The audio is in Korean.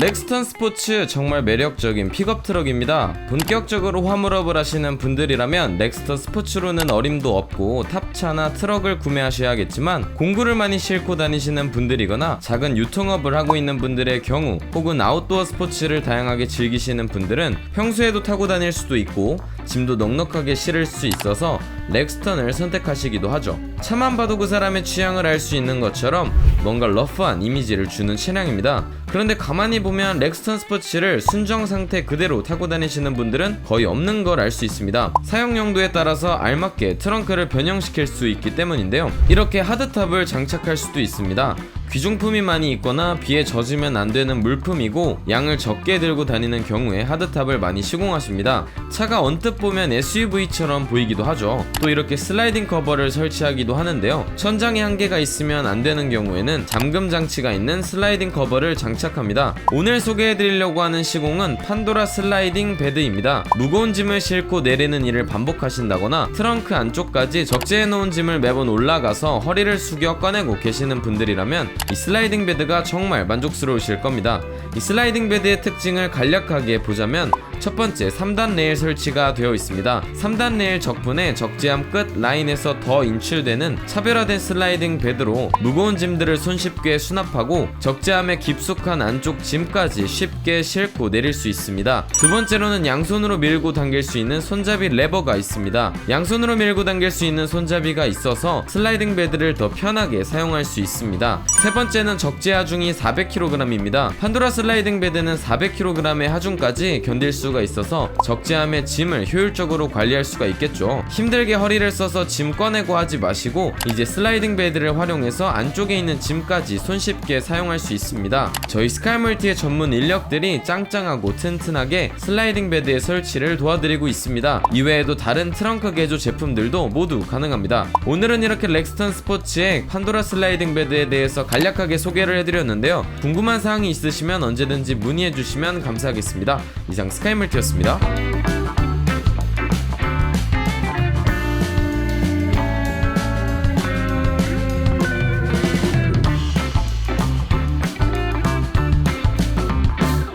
렉스턴 스포츠 정말 매력적인 픽업 트럭입니다. 본격적으로 화물업을 하시는 분들이라면 렉스턴 스포츠로는 어림도 없고 탑차나 트럭을 구매하셔야겠지만 공구를 많이 싣고 다니시는 분들이거나 작은 유통업을 하고 있는 분들의 경우 혹은 아웃도어 스포츠를 다양하게 즐기시는 분들은 평소에도 타고 다닐 수도 있고 짐도 넉넉하게 실을 수 있어서 렉스턴을 선택하시기도 하죠. 차만 봐도 그 사람의 취향을 알 수 있는 것처럼 뭔가 러프한 이미지를 주는 차량입니다. 그런데 가만히 보면 렉스턴 스포츠를 순정 상태 그대로 타고 다니시는 분들은 거의 없는 걸 알 수 있습니다. 사용 용도에 따라서 알맞게 트렁크를 변형시킬 수 있기 때문인데요. 이렇게 하드탑을 장착할 수도 있습니다. 귀중품이 많이 있거나 비에 젖으면 안 되는 물품이고 양을 적게 들고 다니는 경우에 하드탑을 많이 시공하십니다. 차가 언뜻 보면 SUV처럼 보이기도 하죠. 또 이렇게 슬라이딩 커버를 설치하기도 하는데요. 천장에 한계가 있으면 안 되는 경우에는 잠금 장치가 있는 슬라이딩 커버를 장착합니다. 오늘 소개해드리려고 하는 시공은 판도라 슬라이딩 베드입니다. 무거운 짐을 싣고 내리는 일을 반복하신다거나 트렁크 안쪽까지 적재해 놓은 짐을 매번 올라가서 허리를 숙여 꺼내고 계시는 분들이라면 이 슬라이딩 베드가 정말 만족스러우실 겁니다. 이 슬라이딩 베드의 특징을 간략하게 보자면 첫 번째 3단 레일 설치가 되어 있습니다. 3단 레일 적분에 적재함 끝 라인에서 더 인출되는 차별화된 슬라이딩 베드로 무거운 짐들을 손쉽게 수납하고 적재함의 깊숙한 안쪽 짐까지 쉽게 싣고 내릴 수 있습니다. 두 번째로는 양손으로 밀고 당길 수 있는 손잡이 레버가 있습니다. 양손으로 밀고 당길 수 있는 손잡이가 있어서 슬라이딩 베드를 더 편하게 사용할 수 있습니다. 세 번째는 적재 하중이 400kg입니다. 판도라 슬라이딩 베드는 400kg의 하중까지 견딜 수가 있어서 적재함의 짐을 효율적으로 관리할 수가 있겠죠. 힘들게 허리를 써서 짐 꺼내고 하지 마시고 이제 슬라이딩 베드를 활용해서 안쪽에 있는 짐까지 손쉽게 사용할 수 있습니다. 저희 스카이멀티의 전문 인력들이 짱짱하고 튼튼하게 슬라이딩 베드의 설치를 도와드리고 있습니다. 이외에도 다른 트렁크 개조 제품들도 모두 가능합니다. 오늘은 이렇게 렉스턴 스포츠의 판도라 슬라이딩 베드에 대해서 간략하게 소개를 해드렸는데요. 궁금한 사항이 있으시면 언제든지 문의해 주시면 감사하겠습니다. 이상 스카이멀티 였습니다.